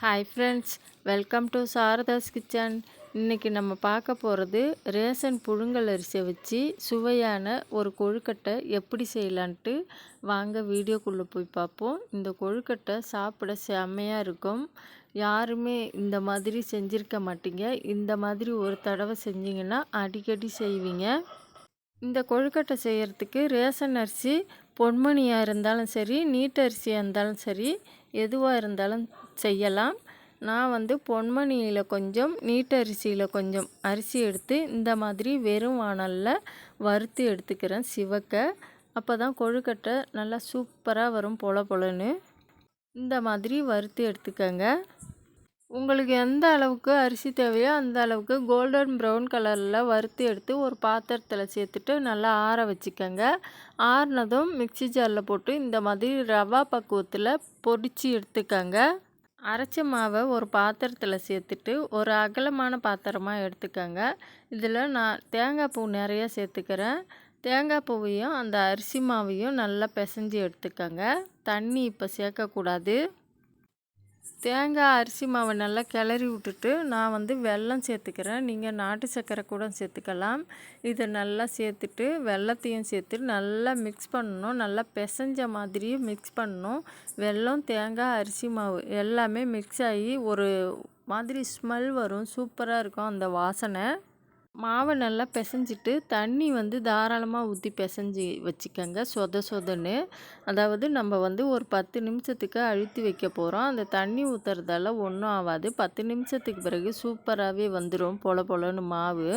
Hi friends welcome to Sharada's kitchen இன்றைக்கி நம்ம பார்க்க போகிறது ரேஷன் புழுங்கல் அரிசியை வச்சு சுவையான ஒரு கொழுக்கட்டை எப்படி செய்யலான்ட்டு. வாங்க வீடியோக்குள்ளே போய் பார்ப்போம். இந்த கொழுக்கட்டை சாப்பிட செம்மையாக இருக்கும். யாருமே இந்த மாதிரி செஞ்சுருக்க மாட்டீங்க. இந்த மாதிரி ஒரு தடவை செஞ்சிங்கன்னா அடிக்கடி செய்வீங்க. இந்த கொழுக்கட்டை செய்கிறதுக்கு ரேஷன் அரிசி பொன்மணியாக இருந்தாலும் சரி நீட்டரிசியாக இருந்தாலும் சரி எதுவாக இருந்தாலும் செய்யலாம். நான் வந்து பொன்மணியில் கொஞ்சம் நீட்டரிசியில் கொஞ்சம் அரிசி எடுத்து இந்த மாதிரி வெறும் வானலில் வறுத்து எடுத்துக்கிறேன் சிவக்க. அப்போ தான் கொழுக்கட்டை நல்லா சூப்பராக வரும் பொல பொலன்னு. இந்த மாதிரி வறுத்து எடுத்துக்கங்க. உங்களுக்கு எந்த அளவுக்கு அரிசி தேவையோ அந்த அளவுக்கு கோல்டன் ப்ரௌன் கலரில் வறுத்து எடுத்து ஒரு பாத்திரத்தில் சேர்த்துட்டு நல்லா ஆற வச்சுக்கோங்க. ஆறினதும் மிக்சி ஜாரில் போட்டு இந்த மாதிரி ரவா பக்குவத்தில் பொடிச்சு எடுத்துக்கோங்க. அரைச்ச மாவை ஒரு பாத்திரத்தில் சேர்த்துட்டு ஒரு அகலமான பாத்திரமாக எடுத்துக்கோங்க. இதில் நான் தேங்காய் பூ நிறைய சேர்த்துக்கிறேன். தேங்காய் பூவையும் அந்த அரிசி மாவையும் நல்லா பிசைஞ்சு எடுத்துக்கோங்க. தண்ணி இப்போ சேர்க்கக்கூடாது. தேங்காய் அரிசி மாவை நல்லா கிளறி விட்டுட்டு நான் வந்து வெல்லம் சேர்த்துக்கிறேன். நீங்கள் நாட்டு சர்க்கரை கூட சேர்த்துக்கலாம். இதை நல்லா சேர்த்துட்டு வெள்ளத்தையும் சேர்த்து நல்லா மிக்ஸ் பண்ணணும். நல்லா பிசைஞ்ச மாதிரியும் மிக்ஸ் பண்ணணும். வெல்லம் தேங்காய் அரிசி மாவு எல்லாமே மிக்ஸ் ஆகி ஒரு மாதிரி ஸ்மெல் வரும். சூப்பராக இருக்கும் அந்த வாசனை. மாவை நல்லா பிசைஞ்சிட்டு தண்ணி வந்து தாராளமாக ஊற்றி பிசைஞ்சி வச்சுக்கோங்க சொத சொதன்னு. அதாவது நம்ம வந்து ஒரு பத்து நிமிஷத்துக்கு அழுத்தி வைக்க போகிறோம் அந்த தண்ணி ஊற்றுறதால ஒன்றும் ஆகாது பத்து நிமிஷத்துக்கு பிறகு சூப்பராகவே வந்துடும் பொல பொலன்னு மாவு.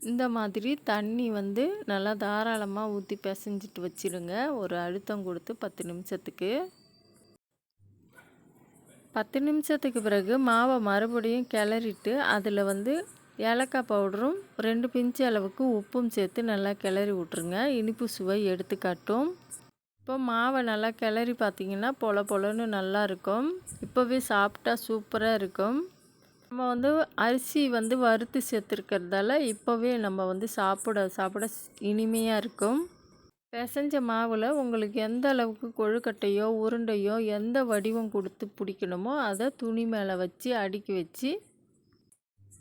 இந்த மாதிரி தண்ணி வந்து நல்லா தாராளமாக ஊற்றி பிசைஞ்சிட்டு வச்சுருங்க. ஒரு அழுத்தம் கொடுத்து பத்து நிமிஷத்துக்கு. பத்து நிமிஷத்துக்கு பிறகு மாவை மறுபடியும் கிளறிட்டு அதில் வந்து ஏலக்காய் பவுடரும் ரெண்டு பிஞ்சு அளவுக்கு உப்பும் சேர்த்து நல்லா கிளறி விட்ருங்க இனிப்பு சுவை எடுத்து காட்டும் இப்போ மாவை நல்லா கிளறி பார்த்திங்கன்னா பொல பொலன்னு நல்லா இருக்கும். இப்போவே சாப்பிட்டா சூப்பராக இருக்கும். நம்ம வந்து அரிசி வந்து வறுத்து சேர்த்துருக்கிறதால இப்போவே நம்ம வந்து சாப்பிட சாப்பிட இனிமையாக இருக்கும். பிசைஞ்ச மாவில் உங்களுக்கு எந்த அளவுக்கு கொழுக்கட்டையோ உருண்டையோ எந்த வடிவம் கொடுத்து பிடிக்கணுமோ அதை துணி மேலே வச்சு அடுக்கி வச்சு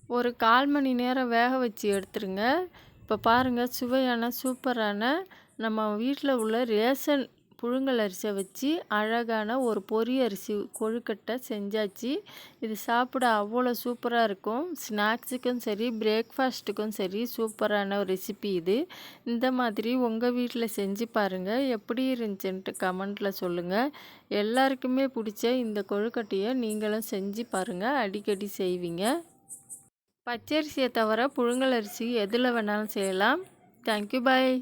ஒரு கால் மணி நேரம் வேக வச்சு எடுத்துருங்க. இப்போ பாருங்கள் சுவையான சூப்பரான நம்ம வீட்டில் உள்ள ரேஷன் புழுங்கல் அரிசியை வச்சு அழகான ஒரு பொரி அரிசி கொழுக்கட்டை செஞ்சாச்சு. இது சாப்பிட அவ்வளோ சூப்பராக இருக்கும். ஸ்நாக்ஸுக்கும் சரி பிரேக்ஃபாஸ்ட்டுக்கும் சரி சூப்பரான ஒரு ரெசிபி இது. இந்த மாதிரி உங்கள் வீட்டில் செஞ்சு பாருங்கள் எப்படி இருந்துச்சுன்ட்டு கமெண்ட்டில் சொல்லுங்கள் எல்லாருக்குமே பிடிச்ச இந்த கொழுக்கட்டையை நீங்களும் செஞ்சு பாருங்கள் அடிக்கடி செய்வீங்க. பச்சரிசியை தவிர புழுங்கல் அரிசி எதில் வேணாலும் செய்யலாம். Thank you bye